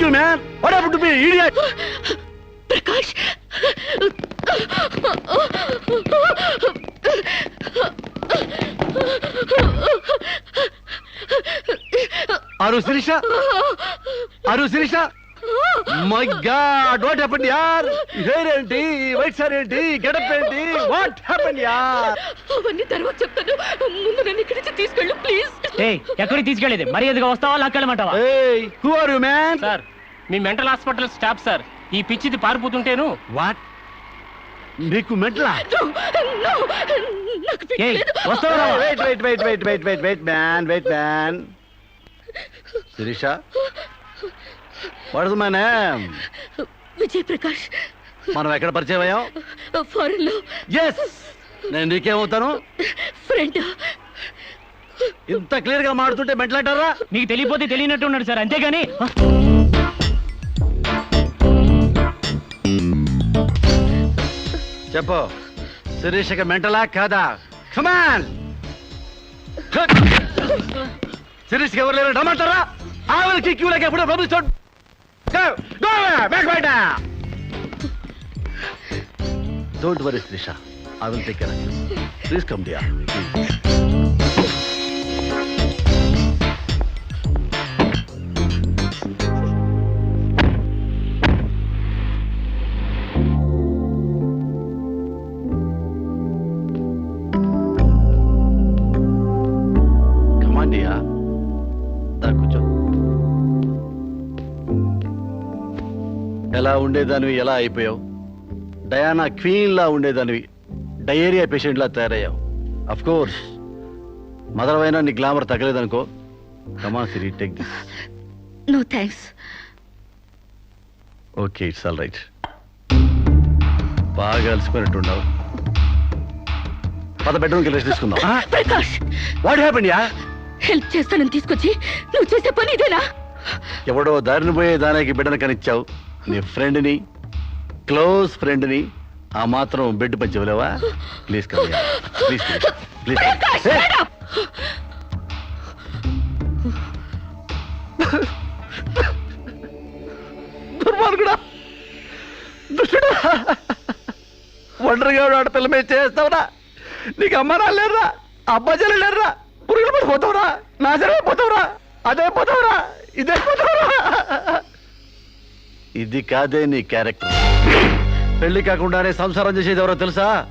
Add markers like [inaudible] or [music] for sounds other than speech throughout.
you, man. What happened to me, idiot? Prakash Sirisha? Aru Sirisha? My god what happen యార్ hair ఏంటి? White sir ఏంటి? Getup ఏంటి? What happen యార్ అవన్నీ తర్వాత చెప్తాను. ముందు నన్ను ఇక్కడి నుంచి తీసుకెళ్ళు ప్లీజ్ ఏయ్ ఎక్కడికి తీసుకెళ్ళేది? మరి ఎదుగా వస్తావా లాక్కెళ్ళమంటావా? ఏయ్ who are you man sir me mental hospital staff sir ఈ పిచ్చిది పారిపోతుంటేను. వాట్ నీకు మెంట్లా నాకు ఏయ్. వస్తావా? Wait wait wait wait wait wait wait man wait man Sirisha? What is my name Vijay Prakash మనం ఎక్కడ పరిచయం అయ్యాం? ఫారెన్లో. ఎస్ నేను నీకేమవుతాను? ఫ్రెండ్ ఇంత క్లియర్గా మాడుతుంటే మెంటలంటారా? మీకు తెలియపోతే తెలియనట్టు ఉన్నాడు సార్ అంతేగాని. చెప్పు. శిరీషకి మెంటలా కాదా? కమాన్ శిరీష్కి ఎవరు లేరు రమ్మంటారా? ఆవిడకి క్యూలకి ఎప్పుడో పంపిస్తాడు don't worry Srisha I will take care please come dear come on ఎలా ఉండేదానివి ఎలా అయిపోయావు? డయానా క్వీన్ లా ఉండేదానివి డయేరియా పేషెంట్ లా తయారయ్యావు. అఫ్ కోర్స్ మదర్ అయినా నీ glamour తగ్గలేదనుకో. Come on Siri take this no thanks okay it's all right బాగా అలసిపోయినట్టున్నావు. పద బెడ్రూమ్కి రెస్ట్ తీసుకుందాం. Prakash! What happen yeah help చేస్తానని తీసుకొచ్చి నువ్వు చేసే పని ఇదేనా? ఎవడో దారిని పోయే దానికి బిడ్డను కనిచ్చావు. నీ ఫ్రెండ్ని క్లోజ్ ఫ్రెండ్ని ఆ మాత్రం బెడ్ పంచి ఇవ్వలేవా ప్లీజ్ కమ్ ప్లీజ్ ప్లీజ్! దుర్మార్గుడా. దుష్టుడా. ఒంటరిగా ఆడపిల్ల మీద చేస్తావురా. నీకు అమ్మ లేరురా. అబ్బాజలు లేరురా. పురుగులు పడి పోతావురా. నాశనం అయిపోతావురా. అదే పోతావురా ఇదే పోతావురా ఇది కాదే నీ క్యారెక్టర్. పెళ్ళి కాకుండానే సంసారం చేసేది ఎవరో తెలుసా?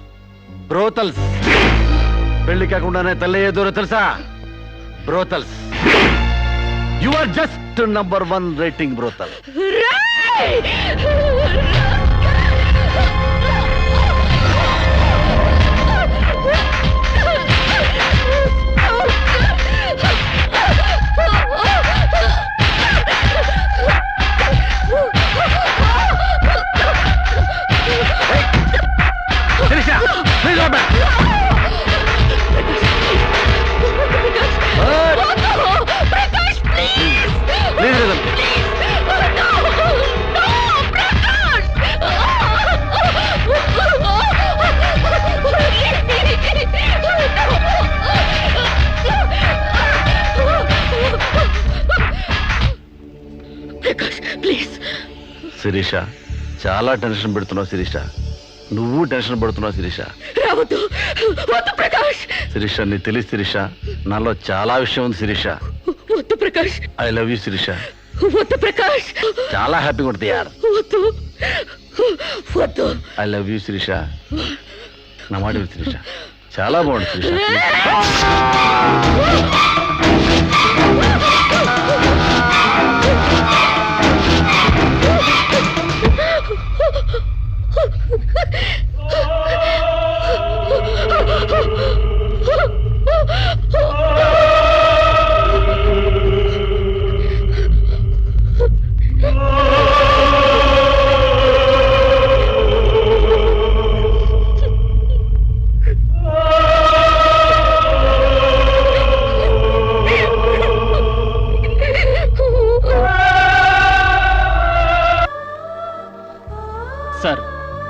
బ్రోతల్స్. పెళ్ళి కాకుండానే తల్లయ్యేదెవరో తెలుసా? Brothels. You are just number one rating brothel. Please please Sirisha చాలా టెన్షన్ పెడుతున్నావు శిరీష. నువ్వు టెన్షన్ పడుతున్నావు శిరీష. రావద్దు. ప్రకాష్. శిరీష నీకు తెలుసు శిరీష నాలో చాలా విషయం ఉంది Sirisha. Prakash. I love you Sirisha. Prakash. చాలా హ్యాపీగా ఉంటుంది యార్. I love you Sirisha. నా మాట శిరీష. చాలా బాగుంది శిరీష. [laughs]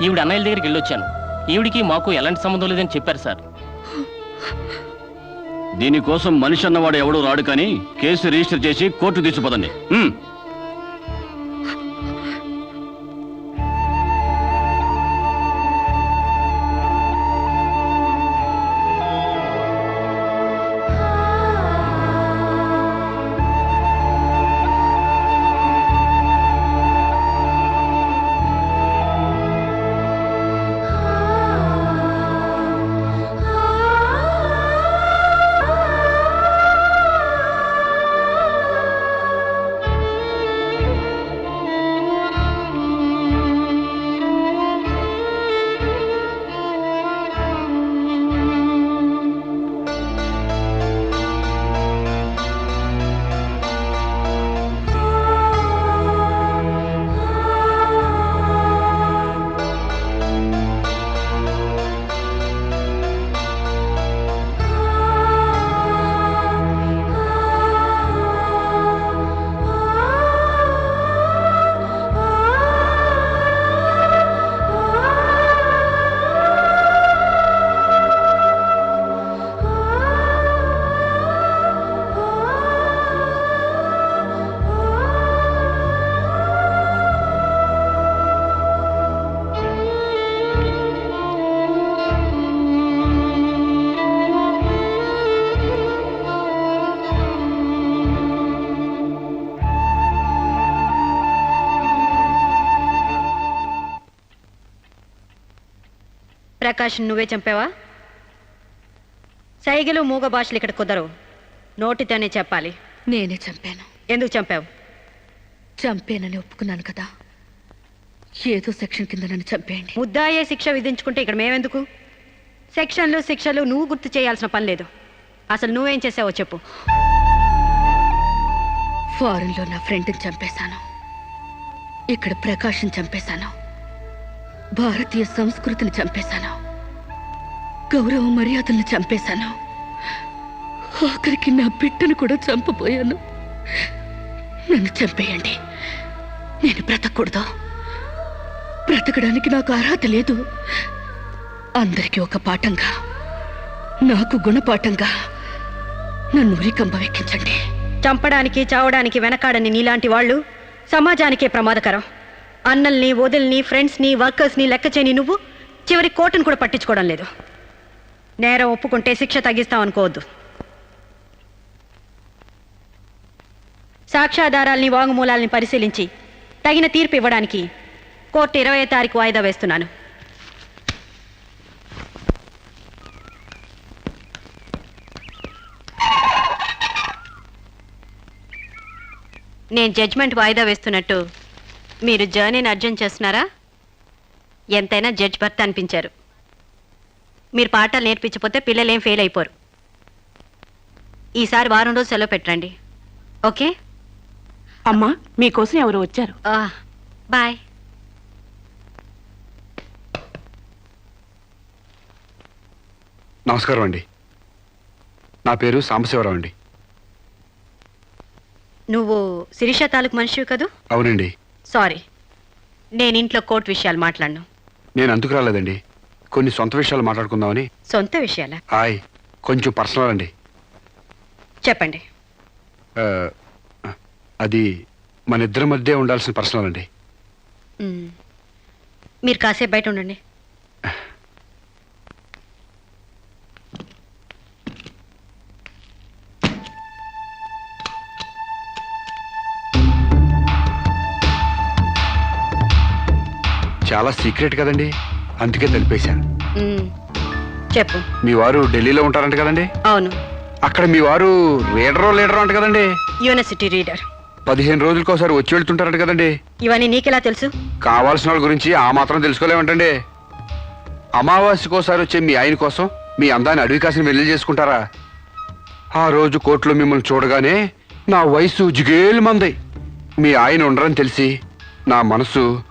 ఈవిడ అన్నయ్యల దగ్గరికి వెళ్ళొచ్చాను. ఈవిడికి మాకు ఎలాంటి సంబంధం లేదని చెప్పారు సార్. దీనికోసం మనిషి అన్నవాడు ఎవడూ రాడు కానీ కేసు రిజిస్టర్ చేసి కోర్టు తీసుకుపోదండి. ప్రకాష్ నువ్వే చంపావా? సైగలు మూగ భాషలు ఇక్కడ కుదరవు. నోటితోనే చెప్పాలి. నేనే చంపాను. ఎందుకు చంపావు? చంపానని ఒప్పుకున్నాను కదా. ఏదో సెక్షన్ కింద నన్ను చంపేయండి. ముద్దాయే శిక్ష విధించుకుంటే ఇక్కడ మేమెందుకు? సెక్షన్లు శిక్షలు నువ్వు గుర్తు చేయాల్సిన పని లేదు. అసలు నువ్వేం చేసావో చెప్పు. ఫారెన్లో నా ఫ్రెండ్ని చంపేశాను. ఇక్కడ ప్రకాశం చంపేశాను. భారతీయ సంస్కృతిని చంపేశాను. గౌరవ మర్యాదల్ని చంపేశాను. ఆఖరికి నా బిడ్డను కూడా చంపబోయాను. నన్ను చంపేయండి. నేను బ్రతకూడదు. బ్రతకడానికి నాకు అర్హత లేదు. అందరికీ ఒక పాఠంగా నాకు గుణపాఠంగా నన్ను ఉరికంబ వెక్కించండి. చంపడానికి చావడానికి వెనకాడని నీలాంటి వాళ్ళు సమాజానికే ప్రమాదకరం. అన్నల్ని వదిల్ని ఫ్రెండ్స్ని వర్కర్స్ని లెక్క చేయని నువ్వు చివరి కోర్టును కూడా పట్టించుకోవడం లేదు. నేరం ఒప్పుకుంటే శిక్ష తగ్గిస్తాం అనుకోవద్దు. సాక్ష్యాధారాల్ని వాంగ్మూలాల్ని పరిశీలించి తగిన తీర్పు ఇవ్వడానికి కోర్టు ఇరవై తారీఖు వాయిదా వేస్తున్నాను. నేను జడ్జ్మెంట్ వాయిదా వేస్తున్నట్టు మీరు జర్నీని అర్జెంట్ చేస్తున్నారా? ఎంతైనా జడ్జ్ భర్త అనిపించారు. మీరు పాఠాలు నేర్పించకపోతే పిల్లలేం ఫెయిల్ అయిపోరు. ఈసారి వారం రోజు సెలవు పెట్టండి. ఓకే? అమ్మా మీకోసం ఎవరు వచ్చారు. బాయ్. నమస్కారం అండి. నా పేరు సాంబశివరావు అండి. నువ్వు శిరీష తాలూకు మనిషివి కదూ? అవునండి. సారీ. నేను ఇంట్లో కోర్టు విషయాలు మాట్లాడను. నేను అందుకు రాలేదండి. కొన్ని సొంత విషయాలు మాట్లాడుకుందామని. సొంత విషయాలా? హాయ్ కొంచెం పర్సనల్ అండి. చెప్పండి. ఆ, అది మన ఇద్దరి మధ్య ఉండాల్సిన పర్సనల్ అండి. మీరు కాసేపు బయట ఉండండి. చాలా సీక్రెట్ కదండి. అందుకే తెలిపేశా మ్. చెప్పు. మీ వారు ఢిల్లీలో ఉంటారంట కదండి? అవును. అక్కడ మీ వారు రీడరో లీడరో అంట కదండి? University reader. పదిహేను రోజులకి ఒకసారి వచ్చి వెళ్తుంటారంట కదండి? ఇవన్నీ నీకెలా తెలుసు? కావాల్సిన వాళ్ళ గురించి ఆ మాత్రం తెలుసుకోలేమంటండి. అమావాస్యకోసారి వచ్చే మీ ఆయన కోసం మీ అందాన్ని అడవి కాసిన వెళ్ళి చేసుకుంటారా? ఆ రోజు కోర్టులో మిమ్మల్ని చూడగానే నా వయసు జిగేలు మంది. మీ ఆయన ఉండరని తెలిసి నా మనసు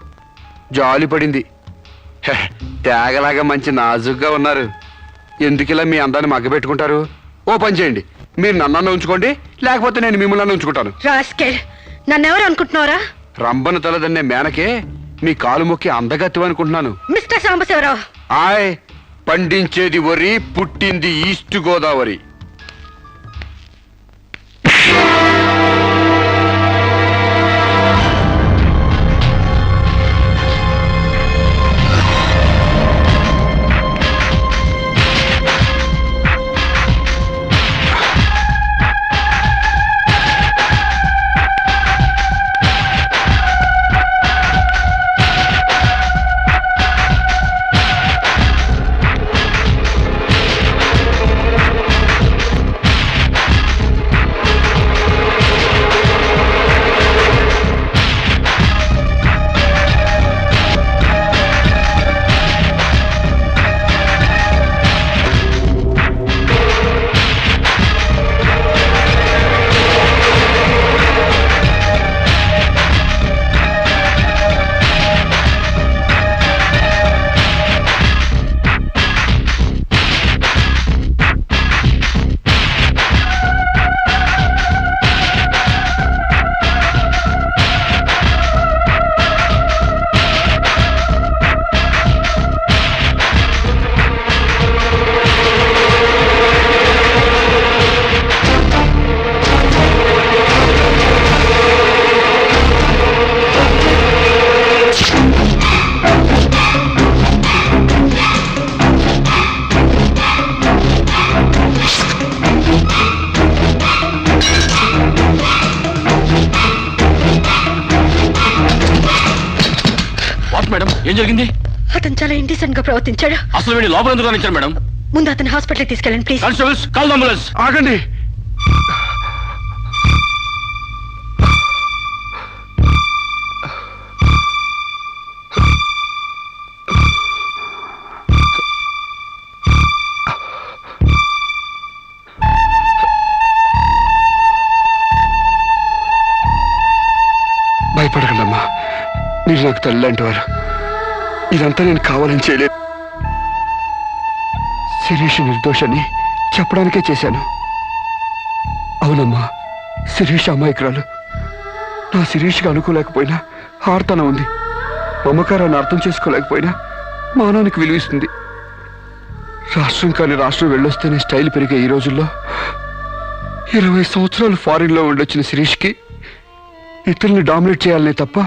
జాలి పడింది తేగలాగా మంచి నాజుగ్గా ఉన్నారు. ఎందుకిలా మీ అందాన్ని మగ్గబెట్టుకుంటారు? ఓ పని చేయండి. మీరు నన్నన్న ఉంచుకోండి లేకపోతే నేను మిమ్మల్ని ఉంచుకుంటాను. రాస్కెల్ నన్నెవరు అనుకుంటున్నారా రంబను తలదన్నే మేనకే మీ కాలు మొక్కి అందగత్యం అనుకుంటున్నాను మిస్టర్ సాంబశివరావు. ఆయ్ పండించేది వరి పుట్టింది ఈస్ట్ గోదావరి. ఏం జరిగింది? అతను చాలా ఇండిసెంట్గా ప్రవర్తించాడు. అసలు వీడి లోపల ఎందుకు రానిచ్చారు మేడం? ముందు అతను హాస్పిటల్కి తీసుకెళ్ళండి ప్లీజ్ కానిస్టేబుల్స్ కాల్ అంబులెన్స్. ఆగండి. భయపడకండి అమ్మా మీరు నాకు తల్లి లాంటి వారు. ఇదంతా నేను కావాలని చేయలేదు. శిరీష్ నిర్దోషాన్ని చెప్పడానికే చేశాను. అవునమ్మా శిరీష్ అమాయకురాలు. నా శిరీష్కి అనుకోలేకపోయినా ఆర్తన ఉంది. మమకారాన్ని అర్థం చేసుకోలేకపోయినా మానానికి విలువిస్తుంది రాష్ట్రం కానీ రాష్ట్రం వెళ్ళొస్తేనే స్టైల్ పెరిగే ఈ రోజుల్లో ఇరవై సంవత్సరాలు ఫారిన్లో ఉండొచ్చిన శిరీష్కి ఇతరుల్ని డామినేట్ చేయాలనే తప్ప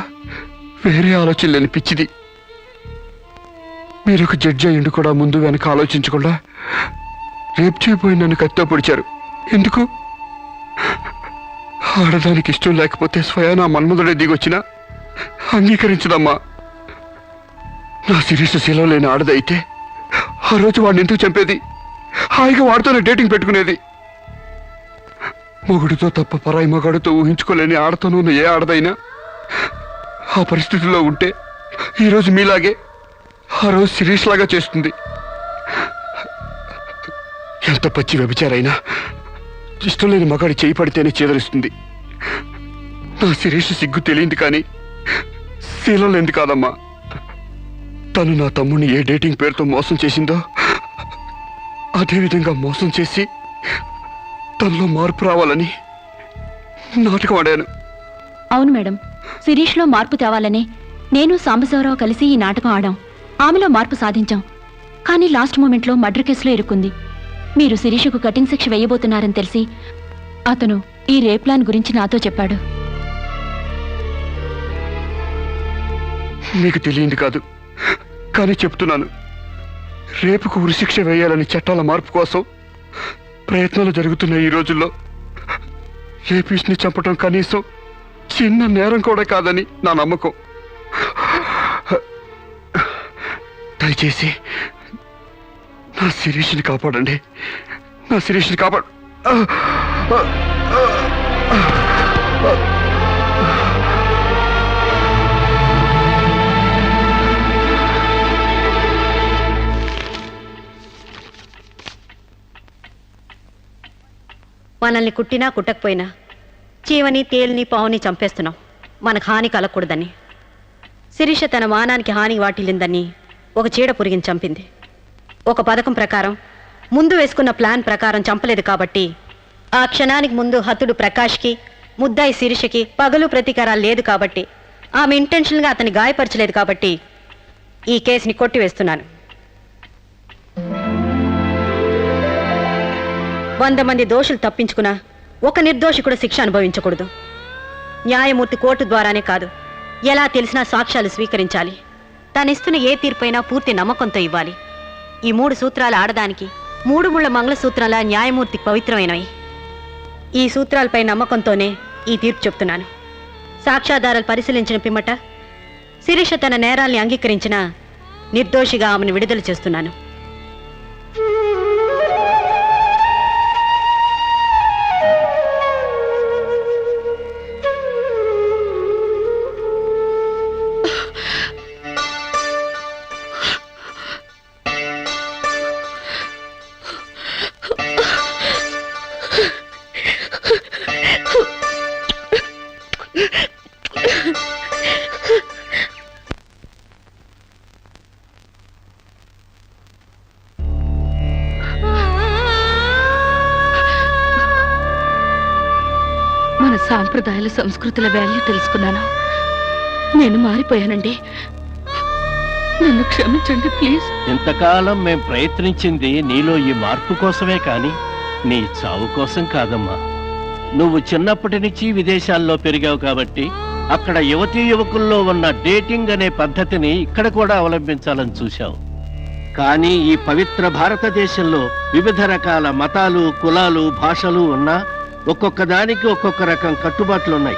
వేరే ఆలోచన లేని పిచ్చిది. మీరు ఒక జడ్జి అయ్యిండు కూడా ముందు వెనక ఆలోచించకుండా రేపు చేయబోయి నన్ను కత్తితో పొడిచారు. ఎందుకు? ఆడదానికి ఇష్టం లేకపోతే స్వయాన మన్మధుడే దిగొచ్చినా అంగీకరించదమ్మా. నా శిరీష శీలం లేని ఆడదైతే ఆ రోజు వాడిని ఎందుకు చంపేది? హాయిగా వాడితోనే డేటింగ్ పెట్టుకునేది. మొగుడితో తప్ప పరాయి మగాడితో ఊహించుకోలేని ఆడతోనూ ఏ ఆడదైనా? ఆ పరిస్థితిలో ఉంటే ఈరోజు మీలాగే ఆ రోజు శిరీష్ లాగా చేస్తుంది. ఎంత పచ్చి వ్యభిచారైనా ఇష్టం లేని మగాడి చేయి పడితేనే చేదరిస్తుంది. నా శిరీష సిగ్గు తెలియంది కానీ శీలం లేనిది కాదమ్మా. తను నా తమ్ముడిని ఏ డేటింగ్ పేరుతో మోసం చేసిందో అదేవిధంగా మోసం చేసి తనలో మార్పు రావాలని నాటకం ఆడాను. అవును మేడం శిరీష్లో మార్పు తేవాలని నేను సాంబశివరావు కలిసి ఈ నాటకం ఆడాం. ఆమెలో మార్పు సాధించాం. కానీ లాస్ట్ మూమెంట్లో మర్డర్ కేసులో ఇరుక్కుంది. మీరు శిరీషకు కఠిన శిక్ష వేయబోతున్నారని తెలిసి అతను ఈ రేప్ ప్లాన్ గురించి నాతో చెప్పాడు. నీకు తెలియంది కాదు. కానీ చెప్తున్నాను. రేపుకు ఉరిశిక్ష వేయాలని చట్టాల మార్పు కోసం ప్రయత్నాలు జరుగుతున్నాయి ఈ రోజుల్లో. రేపిస్ట్ని చంపటం కనీసం చిన్న నేరం కూడా కాదని నా నమ్మకం. దయచేసి నా శిరీష్ని కాపాడండి. నా శిరీష్ని కాపాడు మనల్ని కుట్టినా కుట్టకపోయినా చీవని తేలిని పావుని చంపేస్తున్నాం. మనకు హాని కలగకూడదని. శిరీష తన మానానికి హాని వాటిల్లిందని ఒక చీడ పురిగిని చంపింది. ఒక పథకం ప్రకారం ముందు వేసుకున్న ప్లాన్ ప్రకారం చంపలేదు కాబట్టి ఆ క్షణానికి ముందు హతుడు ప్రకాష్కి ముద్దాయి శిరీషకి పగలు ప్రతీకారాలు లేదు కాబట్టి ఆమె ఇంటెన్షన్గా అతన్ని గాయపరచలేదు కాబట్టి ఈ కేసుని కొట్టివేస్తున్నాను. వంద మంది దోషులు తప్పించుకున్నా ఒక నిర్దోషి కూడా శిక్ష అనుభవించకూడదు. న్యాయమూర్తి కోర్టు ద్వారానే కాదు ఎలా తెలిసినా సాక్ష్యాలు స్వీకరించాలి. తనిస్తున్న ఏ తీర్పైనా పూర్తి నమ్మకంతో ఇవ్వాలి. ఈ మూడు సూత్రాలు ఆడదానికి మూడు ముళ్ళ మంగళసూత్రాల న్యాయమూర్తి పవిత్రమైనవి. ఈ సూత్రాలపై నమ్మకంతోనే ఈ తీర్పు చెప్తున్నాను. సాక్ష్యాధారాలు పరిశీలించిన పిమ్మట శిరీష తన నేరాల్ని అంగీకరించిన నిర్దోషిగా ఆమెను విడుదల చేస్తున్నాను. సాంప్రదాయాల సంస్కృతుల వాల్యూ తెలుసుకున్నాను. నేను మారిపోయానండి. నన్ను క్షమించండి ప్లీజ్ ఇంతకాలం మేం ప్రయత్నించింది నీలో ఈ మార్పు కోసమే కాని నీ చావు కోసం కాదమ్మా. నువ్వు చిన్నప్పటి నుంచి విదేశాల్లో పెరిగావు కాబట్టి అక్కడ యువతీ యువకుల్లో ఉన్న డేటింగ్ అనే పద్ధతిని ఇక్కడ కూడా అవలంబించాలని చూశావు. కానీ ఈ పవిత్ర భారతదేశంలో వివిధ రకాల మతాలు కులాలు భాషలు ఉన్నా ఒక్కొక్క దానికి ఒక్కొక్క రకం కట్టుబాట్లు ఉన్నాయి.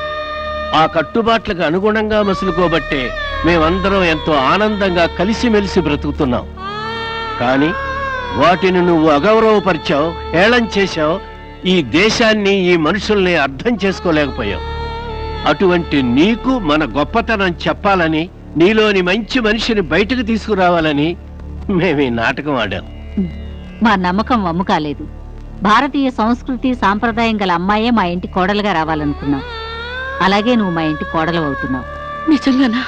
ఆ కట్టుబాట్లకు అనుగుణంగా మసులుకోబట్టే మేమందరం ఎంతో ఆనందంగా కలిసిమెలిసి బ్రతుకుతున్నాం. కానీ వాటిని నువ్వు అగౌరవపరిచావు ఏళం చేశావు ఈ దేశాన్ని ఈ మనుషుల్ని అర్థం చేసుకోలేకపోయావు. అటువంటి నీకు మన గొప్పతనం చెప్పాలని నీలోని మంచి మనిషిని బయటకు తీసుకురావాలని మేము ఈ నాటకం ఆడాం. మా నమ్మకం వమ్ము కాలేదు భారతీయ సంస్కృతి సాంప్రదాయం గల అమ్మాయే మా ఇంటి కోడలుగా రావాలనుకున్నాం అలాగే నువ్వు మా ఇంటి కోడలు అవుతున్నావు. నిజంగానా?